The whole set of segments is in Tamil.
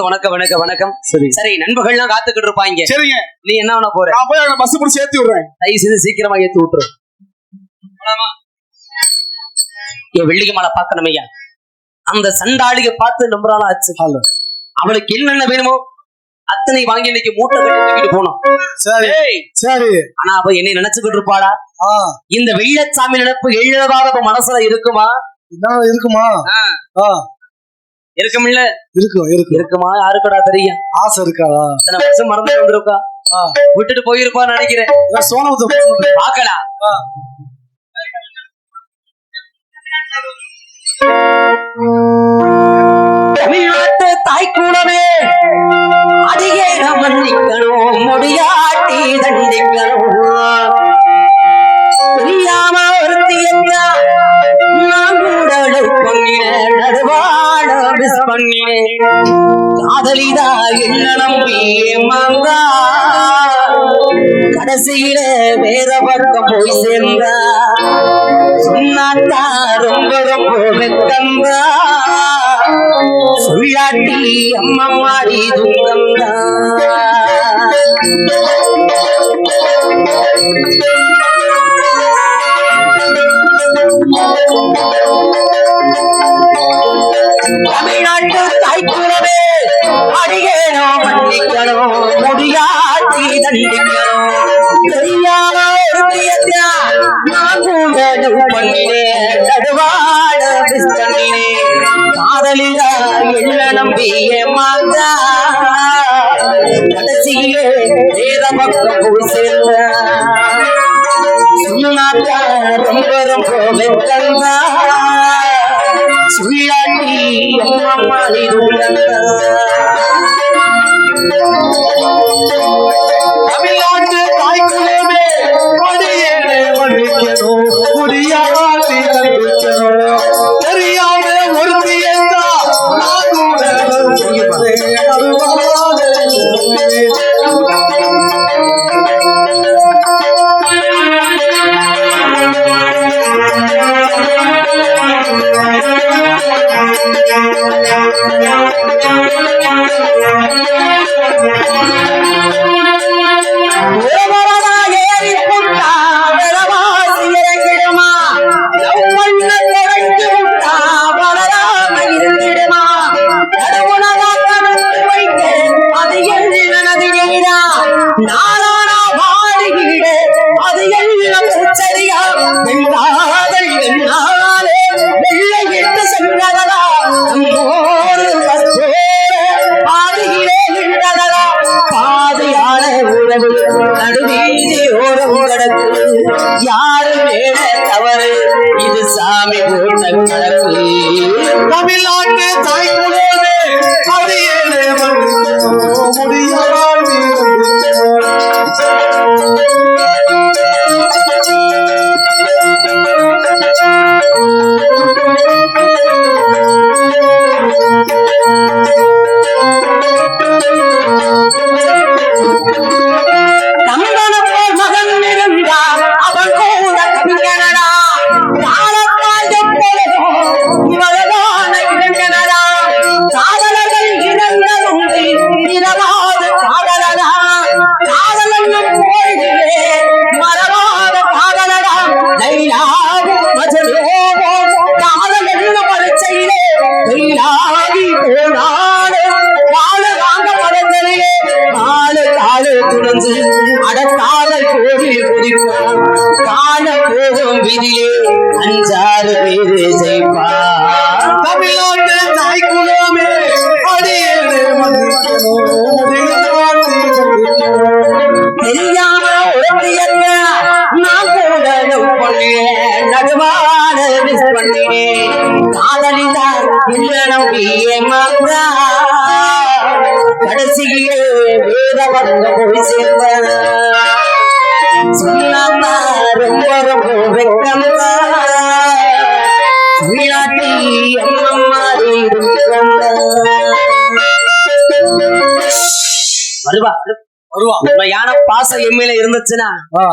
வணக்கம் வணக்கம் வணக்கம். சரி சரி நண்பர்கள்லாம் காத்துக்கிட்டு இருப்பாங்க. சரிங்க. நீ என்ன பண்ண போற? நான் போய் அவனை பஸ் பிடிச்சி ஏத்தி விடுறேன். தயவு செய்து சீக்கிரமா ஏத்தி விட்டுரு. என் வெள்ளிக்கு மலை பார்க்கணும் ஐயா. அந்த சண்டாளிக பார்த்து ரொம்ப நாள் ஆச்சு. அவளுக்கு என்னென்ன வேணுமோ அத்தனை வாங்கி இன்னைக்கு மூட்டை கட்டி தூக்கிட்டு போனோம். சரி. சரி. ஆனா அவ என்னை நினைச்சுக்கிட்டு இருப்பாளா? இந்த வெள்ளச்சாமி நினைப்பு அவ மனசுல இருக்குமா? என்ன இருக்குமா இருக்குமில்ல இருக்கும் இருக்கும். இருக்குமா? யாருக்கடா தெரியும்? ஆசை இருக்காதா இத்தனை வருஷம் மறந்து வந்திருக்கா? விட்டுட்டு போயிருப்பான்னு நினைக்கிறேன். நான் சோனமுத்து பாக்கலாம். தமிழ்நாட்டு தாய்க்கூடவே அதிகே மன்னிக்கணும் முடியாட்டி தண்டிக்கணும்? காதலிதா என்ன நம்பி ஏமாந்தா கடைசியில வேற பக்கம் போய் சேர்ந்தா. சொன்னாத்தா ரொம்ப ரொம்ப வெக்கந்தா. சொல்லாட்டி அம்மா மாறி துங்கந்தா தமிழ்நாட்டு தாய்க்குறவே அடியேனோ மன்னிக்கணும் முடியாட்டி தண்டிக்கணும் தெரியாம ஒரு பிரியத்தா நான் கூட பண்ணினே தடுவாட நடுவாட காதலிலா என்ன நம்பி ஏமாந்தா கடைசியிலே வேத பக்கம் போய் சேர்ந்த அம்மா யாரு மேல தவறு. இது சாமி போட்ட கணக்கு தமிழ்நாட்டு தாய்மொழி காண போகும் விதியே அஞ்சாறு பேரு ஜெயிப்பார் தமிழ்நாட்டு தாய்க்குள்ளமே தெரியாம நான் கூட பண்ணேன் நடுவான மிஸ் பண்ணினேன் காதலிதான் ஏமாந்தா கடைசியிலே வேத வந்த போய் சேர்ந்தா சொன்னாமா ரொம்ப ரொம்ப வெக்கம்தா விளையாட்டி அம்மாரி வருவா வருவா உண்மையான பாசம் எம்மையில இருந்துச்சுன்னா ஆ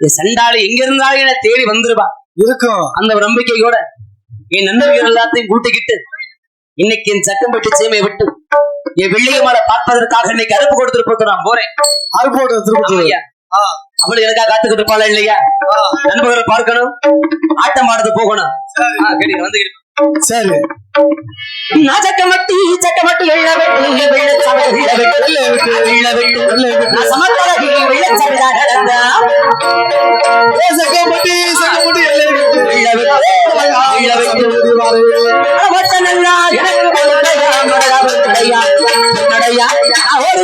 இந்த சண்டாளி எங்க இருந்தாலும் என்ன தேடி வந்துருவா இருக்கும் அந்த ஒரு நம்பிக்கையோட என் நண்பர்கள் எல்லாத்தையும் கூட்டிக்கிட்டு இன்னைக்கு என் சக்கம்பட்டி சேமையை விட்டு என் வெள்ளிய மலை பார்ப்பதற்காக இன்னைக்கு அறுப்பு கொடுத்துட்டு நான் போறேன் அறுப்போடு திருப்பத்தூர் அவளுக்கு எனக்காக காத்துக்கிட்டு இருப்பாளா இல்லையா நண்பர்களை பார்க்கணும் ஆட்டம் ஆடுறது போகணும் சரி. சக்கமட்டி சக்கமட்டி எள்ள வெட்டு வெள்ள எள்ள வெட்டு எள்ள வெட்டு வெள்ள நடந்தா ஏ. அவட்ட நல்லா எனக்கு நடையா நடையா நடையா நடையா ஒரு